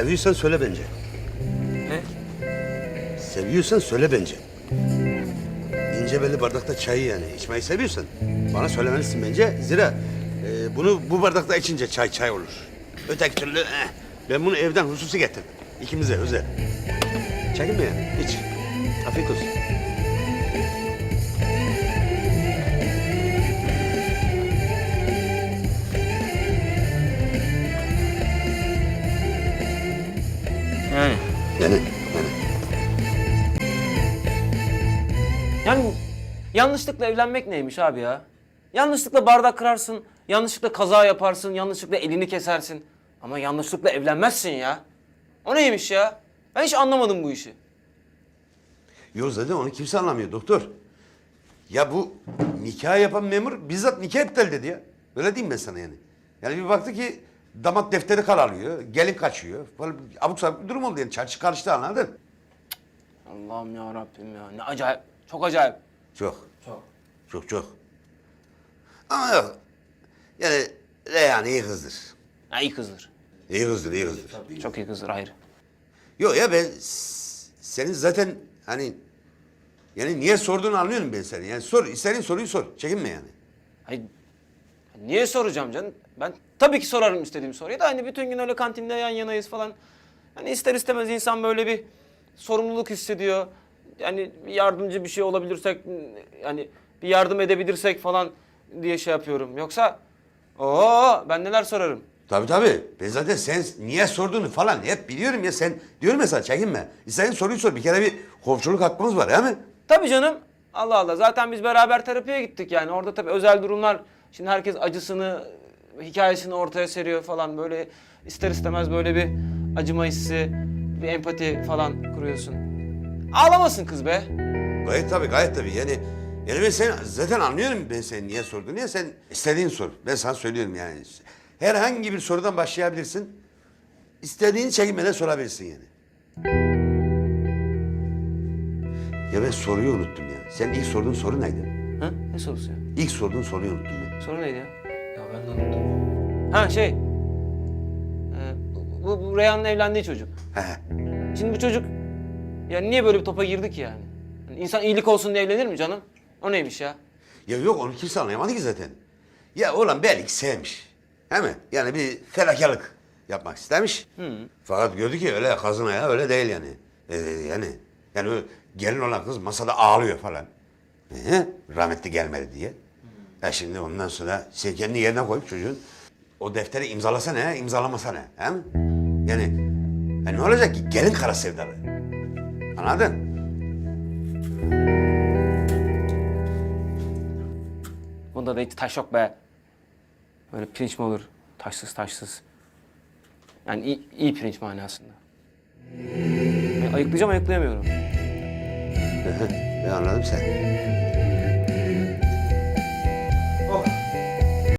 Seviyorsan söyle bence. Ne? Seviyorsan söyle bence. İnce belli bardakta çayı yani içmeyi seviyorsan bana söylemelisin bence. Zira e, bunu bu bardakta içince çay çay olur. Öteki türlü eh, ben bunu evden hususi getirdim. İkimize özel. Çekinme yani iç. Afiyet olsun. Yani. Yani, yani. Yani yanlışlıkla evlenmek neymiş abi ya? Yanlışlıkla bardak kırarsın, yanlışlıkla kaza yaparsın, yanlışlıkla elini kesersin. Ama yanlışlıkla evlenmezsin ya. O neymiş ya? Ben hiç anlamadım bu işi. Yok zaten onu kimse anlamıyor doktor. Ya bu nikah yapan memur bizzat nikah iptal dedi ya. Öyle diyeyim ben sana yani. Yani bir baktı ki damat defteri kararlıyor, gelin kaçıyor. Böyle bir abuk sabuk bir durum oldu yani. Çarşı karıştı anladın? Allah'ım ya Rabbim ya. Ne acayip. Çok acayip. Çok, Çok. çok çok. Ama yok. Yani Reyhan iyi kızdır. Ha, iyi kızdır. İyi kızdır, iyi kızdır. Çok iyi kızdır ayrı. Yok ya ben s- senin zaten hani yani niye sorduğunu anlıyorum ben seni. Yani sor, istediğin soruyu sor. Çekinme yani. Hayır, niye soracağım canım? Ben tabii ki sorarım istediğim soruyu da hani bütün gün öyle kantinde yan yanayız falan. Hani ister istemez insan böyle bir sorumluluk hissediyor. Yani bir yardımcı bir şey olabilirsek, yani bir yardım edebilirsek falan diye şey yapıyorum. Yoksa oo ben neler sorarım. Tabii tabii. Ben zaten sen niye sorduğunu falan hep biliyorum ya sen diyorum ya sana çekinme. İstediğin soruyu sor. Bir kere bir komşuluk hakkımız var değil mi? Tabii canım. Allah Allah. Zaten biz beraber terapiye gittik yani. Orada tabii özel durumlar. Şimdi herkes acısını, hikayesini ortaya seriyor falan. Böyle ister istemez böyle bir acıma hissi, bir empati falan kuruyorsun. Ağlamasın kız be. Gayet tabii gayet tabii. Yani yani ben sen zaten anlıyorum ben seni niye sorduğunu. Niye sen istediğin sor. Ben sana söylüyorum yani. Herhangi bir sorudan başlayabilirsin. İstediğin çekinmeden sorabilirsin yani. Ya ben soruyu unuttum ya. Sen ilk sorduğun soru neydi? Sorusu ya? İlk sorduğun soruyu unuttum ben. Soru neydi ya? Ya ben de unuttum. Ha şey. Ee, bu, bu Reyhan'ın evlendiği çocuk. He he. Şimdi bu çocuk ya niye böyle bir topa girdi ki yani? Yani İnsan iyilik olsun diye evlenir mi canım? O neymiş ya? Ya yok onu kimse anlayamadı ki zaten. Ya oğlan belki sevmiş. Değil mi? Yani bir fedakarlık yapmak istemiş. Fakat gördü ki öyle kazın ayağı öyle değil yani. Ee, yani yani o gelin olan kız masada ağlıyor falan. Ee, rahmetli gelmedi diye. Ya şimdi ondan sonra sen kendi yerine koyup çocuğun o defteri imzalasa ne, imzalamasa ne? He? Yani ya ne olacak ki? Gelin kara sevdalı. Anladın? Bunda da hiç taş yok be. Böyle pirinç mi olur? Taşsız taşsız. Yani iyi, iyi pirinç manasında. Yani ayıklayacağım ayıklayamıyorum. 不要了，都。